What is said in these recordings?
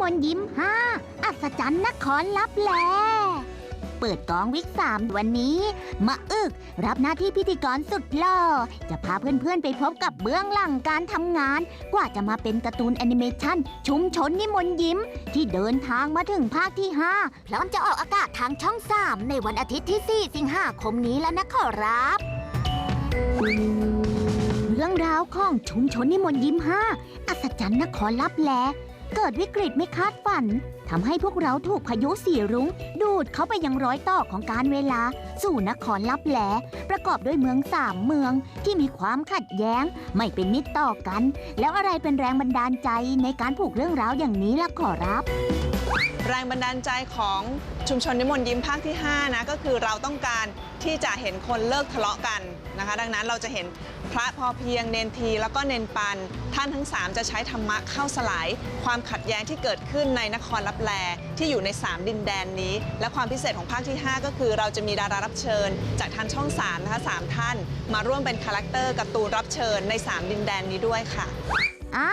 มนยิ้มห้าอัศจรรย์นครลับแล เปิดกองวิกสามวันนี้มาอึกรับหน้าที่พิธีกรสุดหล่อ จะพาเพื่อนๆไปพบกับเบื้องหลังการทำงาน กว่าจะมาเป็นการ์ตูนแอนิเมชันชุมชนนิมนต์ยิ้ม ที่เดินทางมาถึงภาคที่ 5 พร้อมจะออกอากาศทางช่อง 3 ในวันอาทิตย์ที่ 4 สิงหาคมนี้แล้วนะขอรับเรื่องราวของชุมชนนิมนต์ยิ้มห้าอัศจรรย์นครลับแล เกิดวิกฤตไม่คาดฝันทำให้พวกเราถูกพายุสีรุ้ง ดูดเข้าไปยังร้อยต่อของการเวลา สู่นครลับแหล ประกอบด้วยเมืองสามเมืองที่มีความขัดแย้ง ไม่เป็นมิตรต่อกัน แล้วอะไรเป็นแรงบันดาลใจในการผูกเรื่องราวอย่างนี้ล่ะขอรับ แรงบันดาลใจของชุมชนนิมนต์ยิ้มภาคที่5นะก็คือเราต้องการที่จะเห็นคนเลิกทะเลาะกันนะคะ ดังนั้นเราจะเห็นพระพอเพียงเนนที แล้วก็เนนปัน ท่านทั้ง 3 จะใช้ธรรมะเข้าสลาย ความขัดแย้งที่เกิดขึ้นในนครลับแลที่อยู่ใน 3 ดินแดนนี้ และความพิเศษของภาคที่ 5 ก็คือเราจะมีดารารับเชิญ จากทางช่อง3นะคะสามท่าน มาร่วมเป็นคาแรคเตอร์การ์ตูนรับเชิญใน 3 ดินแดนนี้ด้วยค่ะอ่า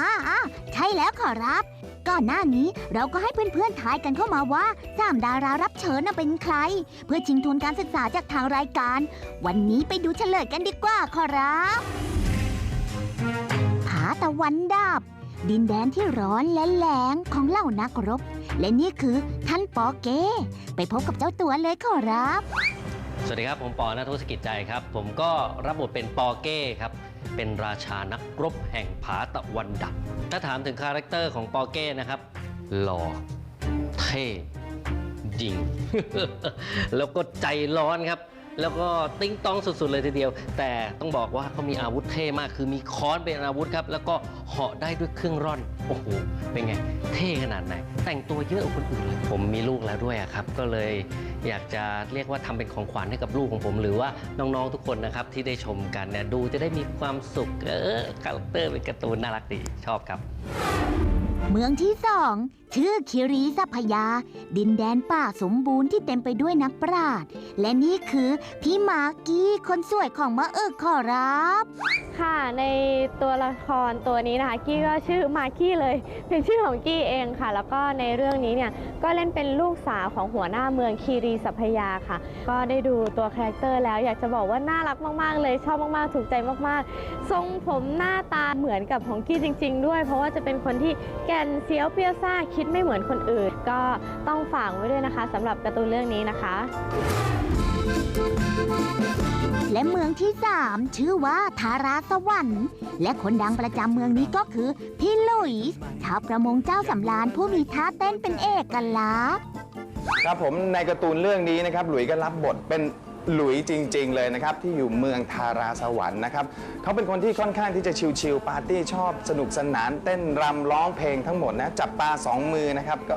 อ่าอ่าใช่แล้วขอรับ ก่อนหน้านี้เราก็ให้เพื่อนๆทายกันเข้ามาว่าสามดารารับเชิญน่ะเป็นใคร เพื่อชิงทุนการศึกษาจากทางรายการ วันนี้ไปดูเฉลยกันดีกว่าขอรับผาตะวันดาบ ดินแดนที่ร้อนและแหลงของเหล่านักรบ และนี่คือท่านปอเก้ไปพบกับเจ้าตัวเลยขอรับ สวัสดีครับ ผมปอนัทวุฒิกิจใจครับ ผมก็รับบทเป็นปอเก้ครับ เป็นราชานักรบแห่งผาตะวันดับถ้าถามถึงคาแรคเตอร์ของปอเก้นะครับ หล่อเท่ ดิงแล้วก็ใจร้อนครับ แล้วก็ติ้งต้องสุดๆเลยทีเดียว แต่ต้องบอกว่าเขามีอาวุธเท่มาก คือมีค้อนเป็นอาวุธครับ แล้วก็เหาะได้ด้วยเครื่องร่อน โอ้โห เป็นไง เท่ขนาดไหน แต่งตัวเยอะกว่าคนอื่นเลย ผมมีลูกแล้วด้วยอะครับ ก็เลยอยากจะเรียกว่าทำเป็นของขวัญให้กับลูกของผม หรือว่าน้องๆทุกคนนะครับที่ได้ชมกันเนี่ยดูจะได้มีความสุข เออคาแรคเตอร์เป็นการ์ตูนน่ารักดีชอบครับ เมืองที่สองชื่อคิรีสัพยา ดินแดนป่าสมบูรณ์ที่เต็มไปด้วยนักปราชญ์และนี่คือพี่มากกี้คนสวยของมะเอิกขอรับ ค่ะ ในตัวละครตัวนี้นะคะ กี้ก็ชื่อมากี้เลย เป็นชื่อของกี้เองค่ะ แล้วก็ในเรื่องนี้เนี่ย ก็เล่นเป็นลูกสาวของหัวหน้าเมืองคีรีสัพยาค่ะ ก็ได้ดูตัวคาแรคเตอร์แล้วอยากจะบอกว่าน่ารักมาก ๆ เลยชอบมาก ๆ ถูกใจมาก ๆ ทรงผมหน้าตาเหมือนกับของกี้จริง ๆ ด้วย เพราะว่าจะเป็นคนที่แก่นเซียวเปรี้ยวซ่าคิดไม่เหมือนคนอื่น ก็ต้องฝากไว้ด้วยนะคะสำหรับการ์ตูนเรื่องนี้นะคะ และเมืองที่สามชื่อว่าทาราสวรรค์ และคนดังประจำเมืองนี้ก็คือพี่ลุยส์ชาวประมงเจ้าสำราญผู้มีท่าเต้นเป็นเอกลักษณ์ ครับผมในการ์ตูนเรื่องนี้นะครับหลุยส์ก็รับบทเป็น หลุยจริง ๆ เลยนะครับ ที่อยู่เมืองทาราสวรรค์นะครับเขาเป็นคนที่ค่อนข้างที่จะชิลๆปาร์ตี้ชอบสนุกสนานเต้นรำร้องเพลงทั้งหมดนะจับปลาสองมือนะครับก็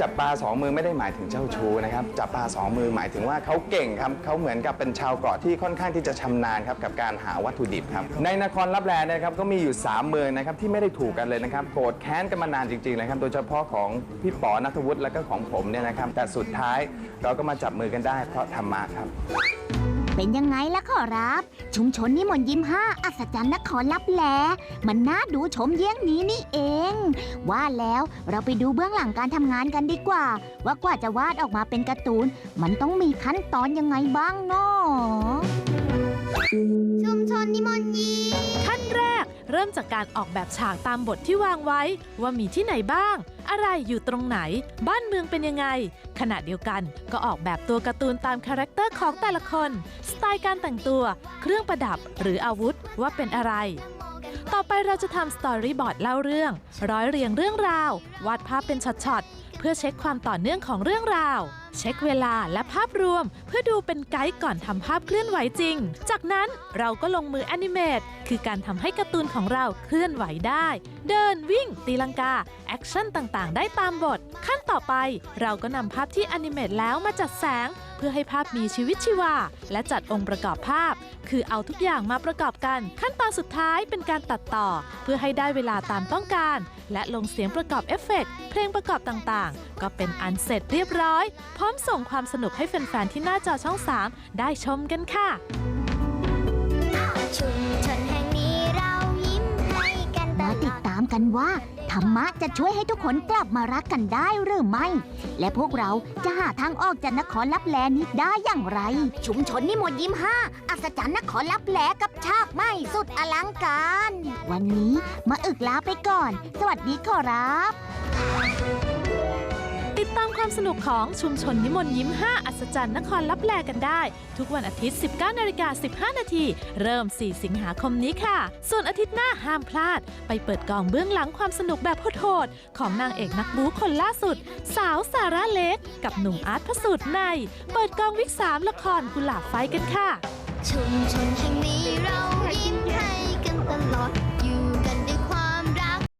จับปลาสองมือไม่ได้หมายถึงเจ้าชู้นะครับจับปลาสองมือหมายถึงว่าเขาเก่งครับเขาเหมือนกับเป็นชาวเกาะที่ค่อนข้างที่จะชำนาญครับกับการหาวัตถุดิบครับในนครลับแลนะครับก็มีอยู่สามเมืองนะครับที่ไม่ได้ถูกกันเลยนะครับโกรธแค้นกันมานานจริงๆเลยครับโดยเฉพาะของพี่ป๋อนัทวุฒิและก็ของผมเนี่ยนะครับแต่สุดท้ายเราก็มาจับมือกันได้เพราะธรรมะครับ เป็นยังไงล่ะขอรับ ชุมชนนิมนต์ยิ้มห้าอัศจรรย์นครลับแล มันน่าดูชมเยี่ยงนี้นี่เอง ว่าแล้วเราไปดูเบื้องหลังการทำงานกันดีกว่า ว่ากว่าจะวาดออกมาเป็นการ์ตูน มันต้องมีขั้นตอนยังไงบ้างเนาะชุมชนนิมนต์ยิ้มขั้นแรก เริ่มจากการออกแบบฉากตามบทที่วางไว้ ว่ามีที่ไหนบ้าง อะไรอยู่ตรงไหน บ้านเมืองเป็นยังไง ขณะเดียวกันก็ออกแบบตัวการ์ตูนตามคาแรคเตอร์ของแต่ละคน สไตล์การแต่งตัว เครื่องประดับหรืออาวุธว่าเป็นอะไรต่อไปเราจะทำสตอรี่บอร์ดเล่าเรื่อง ร้อยเรียงเรื่องราว วาดภาพเป็นช็อตๆ เพื่อเช็คความต่อเนื่องของเรื่องราวเช็คเวลาและภาพรวม เพื่อดูเป็นไกด์ก่อนทำภาพเคลื่อนไหวจริง จากนั้นเราก็ลงมือแอนิเมตคือการทำให้การ์ตูนของเราเคลื่อนไหวได้ เดินวิ่ง ตีลังกา แอคชั่นต่างๆ ได้ตามบท ขั้นต่อไป เราก็นำภาพที่แอนิเมตแล้วมาจัดแสง เพื่อให้ภาพมีชีวิตชีวา และจัดองค์ประกอบภาพ คือเอาทุกอย่างมาประกอบกัน ขั้นตอนสุดท้ายเป็นการตัดต่อ เพื่อให้ได้เวลาตามต้องการ และลงเสียงประกอบเอฟเฟกต์เพลงประกอบต่างๆ ก็เป็นอันเสร็จเรียบร้อยพร้อมส่งความสนุกให้แฟนๆที่หน้าจอช่อง 3 ได้ชมกันค่ะ ชุมชนแห่งนี้เรายิ้มให้กันตมาลติดอดตามกันว่า ธรรมะจะช่วยให้ทุกคนกลับมารักกันได้หรือไม่ และพวกเราจะหาทางออกจากนครลับแลนี้ได้อย่างไร ชุมชนนิมนต์ยิ้มห้าอัศจรรย์นครลับแลกับฉากใหม่สุดอลังการ วันนี้มาอึกลาไปก่อน สวัสดีขอรับติ ดตามความสนุกของชุมชนนิมนต์ยิ้ม 5 อัศจรรย์นครลับแลกันได้ ทุกวันอาทิตย์ 19นาฬิกา15 นาที เริ่ม 4 สิงหาคมนี้ค่ะ ส่วนอาทิตย์หน้าห้ามพลาด ไปเปิดกองเบื้องหลังความสนุกแบบโหดๆของนางเอกนักบู๊คนล่าสุด สาวซาร่าเล็ก กับหนุ่มอาร์ตพระสูตรใน เปิดกองวิก3ละครกุหลาบไฟกันค่ะ ชุมชนแห่ง